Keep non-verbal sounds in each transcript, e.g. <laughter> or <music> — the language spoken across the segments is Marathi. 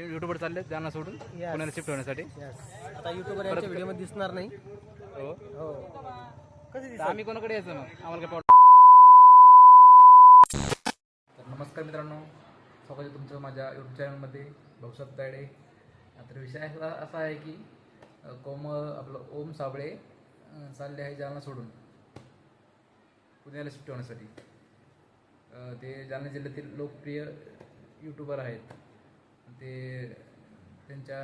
युट्यूबवर चालले त्यांना सोडून पुण्याला शिफ्ट होण्यासाठी. आता युट्यूबवर यांच्या व्हिडिओमध्ये दिसणार नाही. हो. हो. कधी तर आम्ही कोणाकडे यायचं मग? आम्हाला काय तर नमस्कार मित्रांनो. स्वागत आहे तुमचं माझ्या यूट्यूब चॅनलमध्ये भाऊसाहेब तायडे तर विषय असा असा आहे की अ, कोमल आपलं ओम साबळे अ, चालले आहे जालना सोडून. पुण्याला शिफ्ट होण्यासाठी. अ, ते जालना जिल्ह्यातील लोकप्रिय यूट्यूबर आहेत. ते त्यांच्या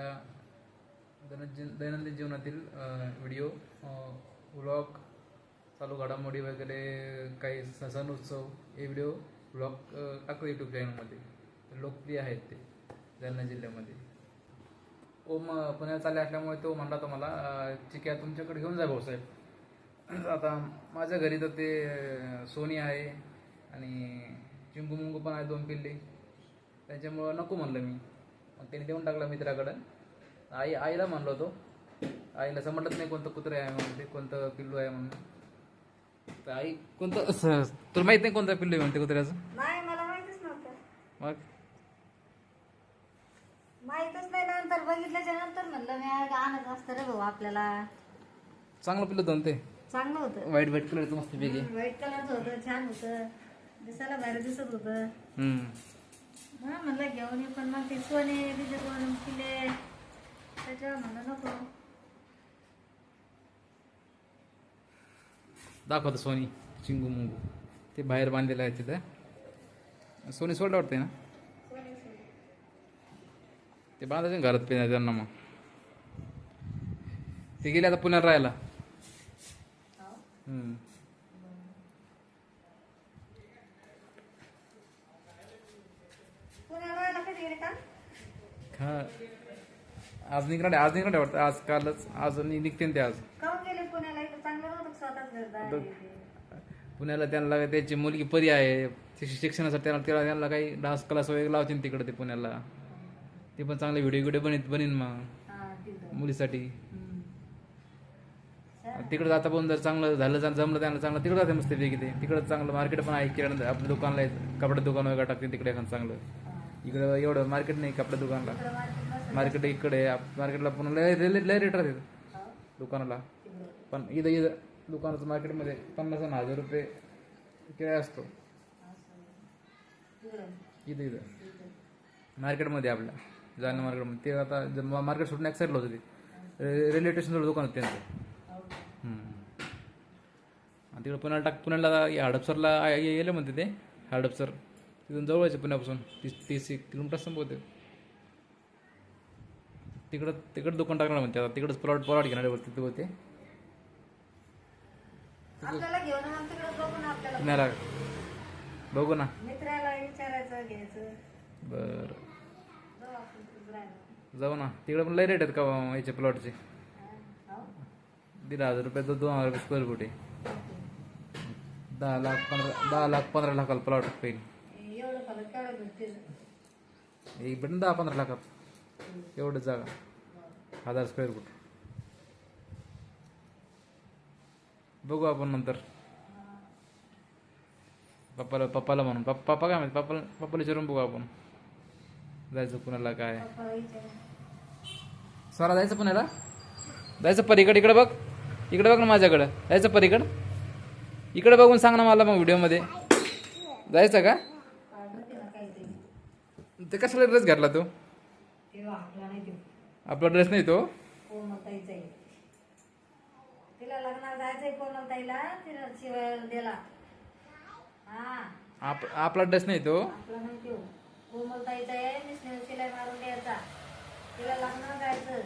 दैनंदिन दैनंदिन जीवनातील व्हिडिओ व्लॉग चालू घडामोडी वगैरे काही सण उत्सव हे व्हिडिओ व्लॉग टाकतो यूट्यूब चॅनलमध्ये. लोकप्रिय आहेत ते जालना जिल्ह्यामध्ये. हो, ओम अ, पुण्याला चालले असल्यामुळे तो म्हणला तो मला चिक्या ठीक आहे तुमच्याकडे घेऊन जा भाऊसाहेब. <clears throat> आता माझ्या घरी तर ते सोनी आहे आणि चिंगू मुंगू पण आहे दोन पिल्ले. त्याच्यामुळं नको म्हणलं मी. मग त्यांनी देऊन टाकला मित्राकडं. आई आईला म्हणलो होतो आईला समजत नाही कोणतं कुत्रे आहे म्हणून ते कोणतं पिल्लू आहे म्हणून. तर आई कोणतं स- तुला माहीत नाही कोणतं पिल्लू आहे म्हणते कुत्र्याचं? नाही मला माहितच नव्हतं. मग? माहितच नाही नंतर बघितल्याच्या नंतर म्हणलं मी आणत असतं रे भाऊ आपल्याला? चांगलं पिल्लू होतं ते. चांगलं होतं. व्हाईट व्हाईट कलरचं मस्त वेगळे व्हाईट कलरचं होतं छान होतं. दिसायला भारी दिसत होतं. हा म्हणलं घेऊन ये पण मग ते सोने त्याच्यावर म्हणलं नको. दाखवतो सोनी चिंगू मुंगू. ते बाहेर बांधलेलं आहे तिथं. सोनी सोडलं वाटते ना? ते बांधायचे ना घरात पे त्यांना मग. ते गेले आता पुण्याला राहायला. हम्म. पुण्याला राहायला कधी गेले का हा. आज निघणार आज निघणार वाटतं. आज कालच आज नि- निघते ना ते आज. गेले पुण्याला? इथं चांगलं नव्हतं का स्वतःच घर पुण्याला त्यांना त्याची मुलगी परी आहे. शिक- शिक्षणासाठी त्यांना त्याला त्यांना काही डान्स क्लास वगैरे लावतील तिकडे ते पुण्याला. ते पण चांगले व्हिडिओ व्हिडिओ बनीत बनीन मग. हा तिथं. मुलीसाठी. हम्म. तिकडे जाता पण जर चांगलं झालं जर जमलं त्यांना चांगलं तिकडे जाते मस्त पैकी ते. तिकडे चांगलं मार्केट पण आहे किराणा आपल्या दुकानला आहे. कपडे दुकान वगैरे टाकते तिकडे एखादं चांगलं. इकडं एवढं मार्केट नाही का दुकानला दुकानाला? मार्केट इकडे आहे. मार्केटला पण लय लय लय रेट राहते दुकानाला. पण इथं इथं दुकानाचं मार्केटमध्ये पन्नास आणि हजार रुपये किराया असतो. इथं इथं. मार्केटमध्ये आपल्या जालना मार्केटमध्ये ते आता ज- मार्केट सुटून एक साईडला होतं ते. रे- रेल्वे स्टेशनवर दुकान होतं त्यांचं. हम्म. आणि तिकडं पुण्याला टाक पुण्याला आता हडपसरला ये- येलं म्हणते ते हडपसर. तिथून जवळच आहे पुण्यापासून. तीस तीस एक किलोमीटर संपवते तिकडं तिकडं दुकान टाकणार म्हणते आता. तिकडंच प्लॉट प्लॉट घेणार आहे तिथे होते तिकडे बघू ना. बरं. जाऊ ना. तिकडे पण लय रेट आहेत का याचे प्लॉटचे? दीड हजार रुपये तर दोन हजार रुपये स्क्वेअर फूट आहे. दहा लाख पंधरा दहा लाख पंधरा लाखाला प्लॉट होईल. एवढं भेटते एक भेटेन दहा पंधरा लाखात. एवढं जागा. हजार स्क्वेअर फूट बघू आपण नंतर. पप्पाला पप्पाला म्हणून. पप्पा पप्पा काय माहिती पप्पाला पप्पाला विचारून बघू आपण. जायचं पुण्याला काय? पप्पाला स्वरा जायचं पुण्याला? जायचं परीकडे इकडे बघ. इकडे बघ ना माझ्याकडं. जायचं परीकड इकडे बघून सांग ना मला मग व्हिडिओमध्ये जायचं का? ते कशाला ड्रेस घातला तू? ते आपला नाही देऊ आपला ड्रेस नाही तो? तिला लग्नाला जायचंय कोमलताईला तिला शिवाय दिला. हा. आप आपला ड्रेस नाही तो? आपला नाही देऊ कोमलताईचा आहे मिसने शिलाई मारून द्यायचा. तिला लग्नाला जायचं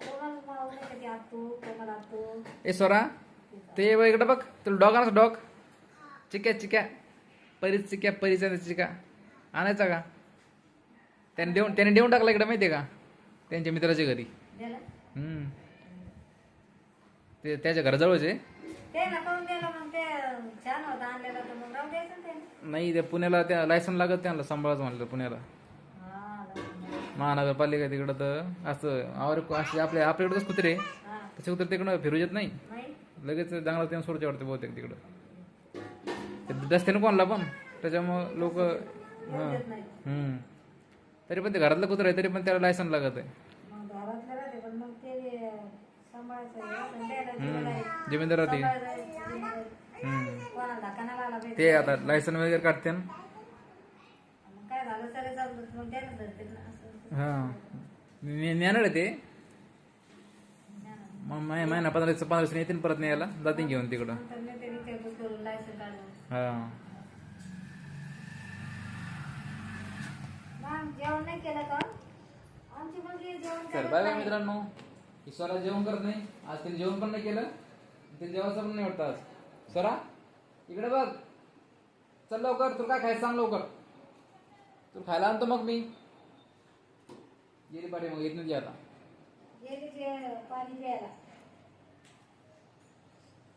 कोमल मारून नाही का ती आतू कोमल आतू ए स्वरा ते बघ इकडे बघ. तुला डॉग आणायचं डॉग. चिक्या चिक्या. परीच चिक्या परीचा चिका आणायचा का? त्याने देऊन त्याने देऊन टाकला इकडे माहितीये का? त्यांच्या मित्राच्या घरी. हम्म. ते त्याच्या घराजवळच आहे. नाही ते पुण्याला त्या लायसन लागत त्यांना सांभाळायचं म्हणलं पुण्याला. महानगरपालिका तिकडं तर. असं आवर असे आपल्या आपल्याकडे कुत्रे तसे कुत्रे तिकडं फिरू येत नाही. लगेच जंगलात त्यांना सोडचे वाटते बहुतेक तिकडं. ते रस्त्याने कोणला पण. त्याच्यामुळं लोक देत नाही हम्म. तरी पण ते घरातलं कुत्र आहे तरी पण त्याला लायसन लागत आहे. मग घरातलं राहते पण मग ते सांभाळायचं आहे. पण द्यायला जिम्मेदारी. जिम्मेदार राहते सांभाळायचं जिम्मेदारी. हम्म. कोणाला कानाला आला पाहिजे? ते आता लायसन वगैरे काढते ना. मग काय झालं तरी चालतं. मग द्यायला धरते ना असं हा. मी नेणार आहे ते. मग मै- महिना पंधरा दिवस पंधरा दिवस येतील परत न्यायला. जातील घेऊन तिकडं. नंतर मी ते विचारपूस करून लायसन काढून. हा. मग जेवण नाही केलं का आमची मुलगी जेवण तर करत बाय बाय नाही. मित्रांनो स्वरा जेवण करत नाही. आज तिने जेवण पण नाही केलं. ते जेवायचं पण नाही वाटतं आज. स्वरा इकडे बघ. चल लवकर तुला काय खायचं सांग लवकर. तू खायला आणतो मग मी. गेली पाठी मग येत नाही आता. गेली जे पाणी प्यायला.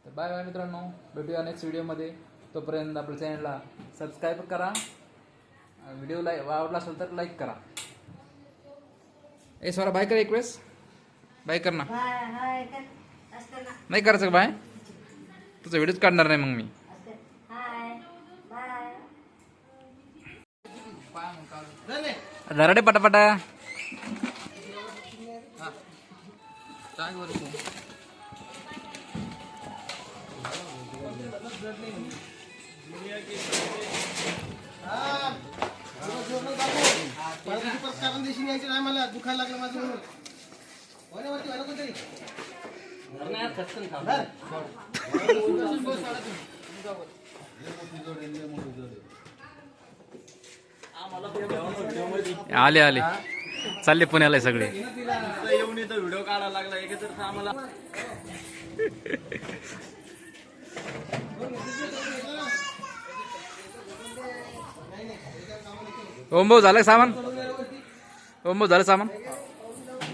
तर बाय बाय मित्रांनो. भेटूया नेक्स्ट व्हिडिओमध्ये तोपर्यंत आपल्या चॅनलला सबस्क्राईब करा. व्हिडिओ लाईक आवडला असेल तर लाईक करा. ए स्वरा बाय कर एक वेळेस. बाय कर ना. हाय हाय कर. असतं ना. नाही करायचं का बाय तुझा व्हिडिओच काढणार नाही मग मी. असतं. हाय कारण देशी न्यायचे नाही मला. दुखायला लागलं माझं म्हणून वने वरती वने कोणतरी. आले आले. चालले पुण्याला सगळे. येऊन इथं व्हिडिओ काढायला लागला. एक तर आम्हाला ओम भाऊ झालं सामान? ओम भाऊ झालं सामान?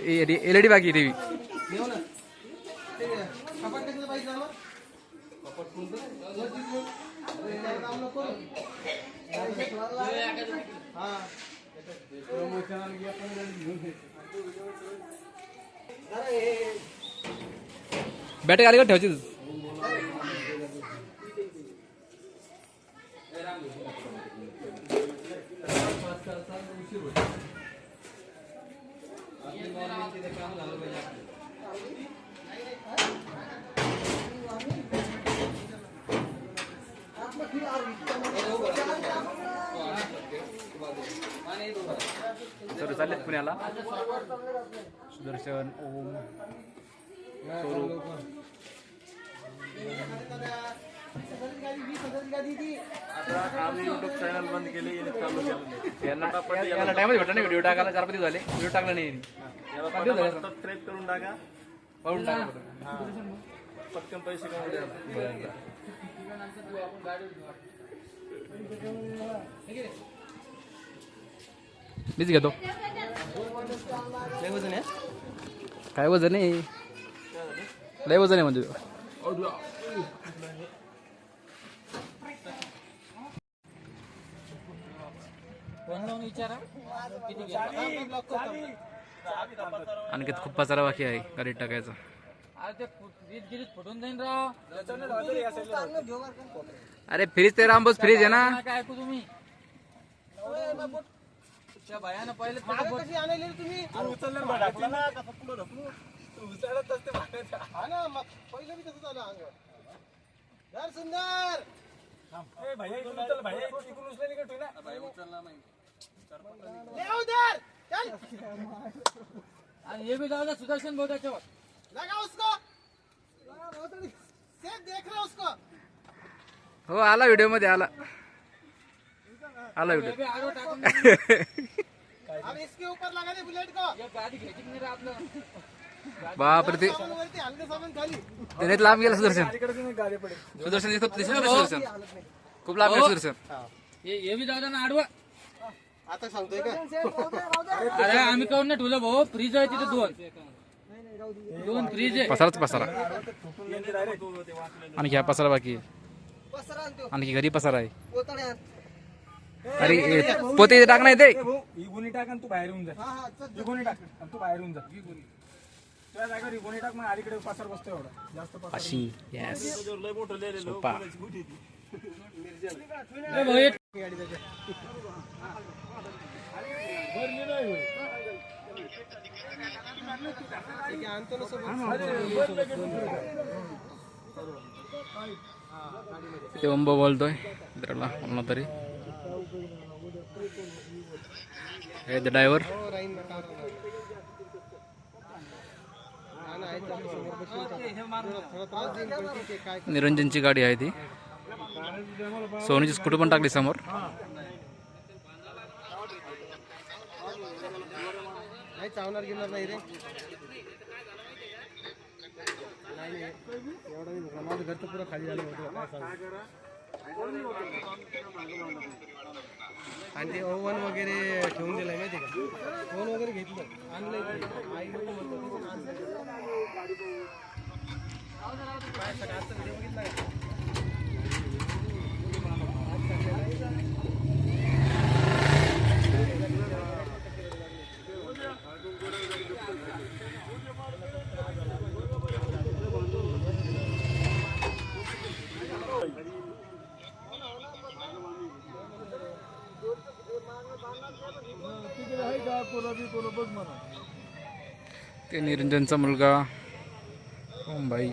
एल ई डी बाकी टीव्ही येऊ आली ते कपाट कसलं पाहिजे आम्हाला कपाट कोणतं काम नको हा बॅटरी आली का ठेवची तर चालले पुण्याला सुदर्शन ओम स्वरूप यांना याला टाइमच भेटला नाही व्हिडिओ टाकायला चार पाच दिवस झाले. व्हिडिओ टाकला नाही यांनी. सबस्क्राईब करून टाका. पाहून टाका. बरं. पटकन पैसे कमवू द्या. बरं, बरं. मीच घेतो लय वजन आहे काय वजन आहे लय वजन आहे म्हणजे आणखी खूप पसारा बाकी आहे गाडीत टाकायचा. फुटून जाईन राव. अरे फ्रीज ते रामबोस फ्रीज आहे ना. काय ऐकू तुम्ही? त्या भयानं पहिले कशी तुम्ही? उचललं ना कसा पुढं ढकलू. उचलत असते हा ना मग पहिलं बी अंग. यार सुंदर. ले उधर चल. आणि हे बी जाऊ द्या सुदर्शन भाऊ त्याच्यावर. लगा उसको. देख रहे हो उसको. हो आला व्हिडिओमध्ये आला. आला हे व्हिडिओ बी आडवं टाकून <laughs> दे. अब इसके ऊपर लगा दे बुलेट को. हे गाडी घ्यायची नाही रे ते सामान वरती हलके सामान खाली. त्याने लांब गेला सुदर्शन. सुदर्शन दिसलं का सुदर्शन. खूप लांब गेला सुदर्शन. हे. हे आडवं. आता सांगतोय का? अरे आम्ही काऊन नाही ठेवलं भाऊ? फ्रीज आहे तिथे दोन. दोन फ्रीज आहे. पसाराच पसारा. आणखी हा पसारा बाकी आहे. पसरा आणतो. आणखी घरी पसारा आहे. अरे पोते टाक नाही ते ही गुन्हे टाक आणि तू बाहेर येऊन जा. हा हा ही गुन्हे टाक आणि तू बाहेर येऊन जा. ही गुन्हे त्या जागेवर ही गुन्हे टाक मग अलीकडे पसार बसतो एवढा. जास्त पसार अशी येस सोपा ए भाऊ, हे ठीक आहे, आणतो ना सोबत ते? ओंब बोलतोय तरी. हे ड्रायव्हर काय निरंजनची गाडी आहे ती. सोनीची स्कूटर पण टाकली समोर. नाही चावणार घेणार नाही. रे नाही एवढा माझं घर तर खाली झालं होतं. काय आणि ते ओव्हन वगैरे ठेवून दिलंय माहिती का? ओव्हन वगैरे घेतलं आणलं आई लोकं म्हणतात की आणलंय. काय सगळं आजचा व्हिडिओ बघितला का? ते निरंजनचा मुलगा. ओमबाई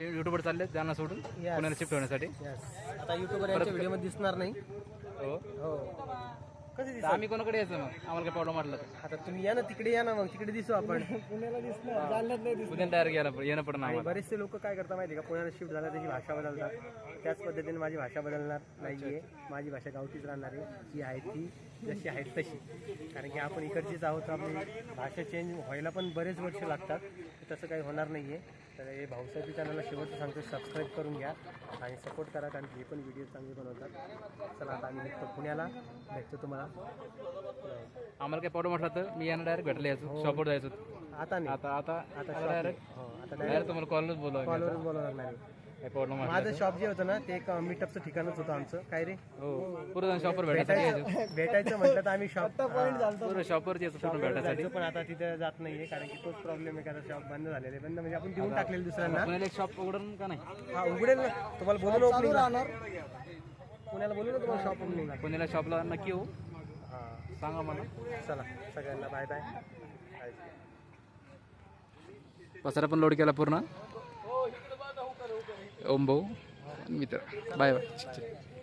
युट्यूबवर चालले त्यांना सोडून पुण्याला शिफ्ट होण्यासाठी. आता युट्यूबवर यांच्या व्हिडिओमध्ये दिसणार नाही. हो. हो. कसे तर आम्ही कोणाकडे यायचं मग? आम्हाला काय प्रॉब्लेम वाटलं तर. आता तुम्ही या ना तिकडे या ना मग तिकडे दिसू आपण. पुण्याला दिसणार जालन्यात नाही उद्या तयार घ्यायला येणं पडणार आणि आम्हाला. बरेचसे लोक काय करतात माहिती आहे का? पुण्याला शिफ्ट झाला त्याची भाषा बदलतात. त्याच पद्धतीने माझी भाषा बदलणार नाहीये. माझी भाषा गावठीच राहणार आहे. जी आहे ती जशी आहे तशी. कारण की आपण इकडचीच आहोत. आपली भाषा चेंज व्हायला पण बरेच वर्ष लागतात. तर तसं काही होणार नाही आहे तर हे भाऊसाहेब चॅनलला शेवटचं सांगतो सबस्क्राईब करून घ्या आणि सपोर्ट करा कारण हे पण व्हिडिओ चांगले बनवतात. चला आता आम्ही निघतो पुण्याला. भेटतो तुम्हाला. आम्हाला काय प्रॉब्लेम वाटला तर मी यांना डायरेक्ट भेटला यायचो. शॉपवर जायचो. आता नाही. आता आता आता डायरेक्ट हो आता डायरेक्ट तुम्हाला कॉलच बोलवा कॉलवरच बोलवणार नाही. माझं शॉप जे होतं ना ते एक मीटअपचं ठिकाणच होतं आमचं काय रे? हो पूर्ण शॉपवर भेटायसाठी यायचो. <laughs> भेटायचं म्हटलं तर आम्ही शॉप पूर्ण शॉपवर जायचो पण आता तिथे जात नाहीये कारण की तोच प्रॉब्लेम आहे कारण शॉप बंद झालेले बंद म्हणजे आपण देऊन टाकलेले दुसऱ्यांना. शॉप उघडून का नाही? हा उघडेल ना. तुम्हाला बोलून ओपनिंग राहणार. पुण्याला बोलू ना तुम्हाला शॉप ओपनिंग पुण्याला शॉपला नक्की येऊ. हा. सांगा मला. चला सगळ्यांना बाय बाय पसारा पण लोड केला पूर्ण? ओम भाऊ मित्र. Bye bye.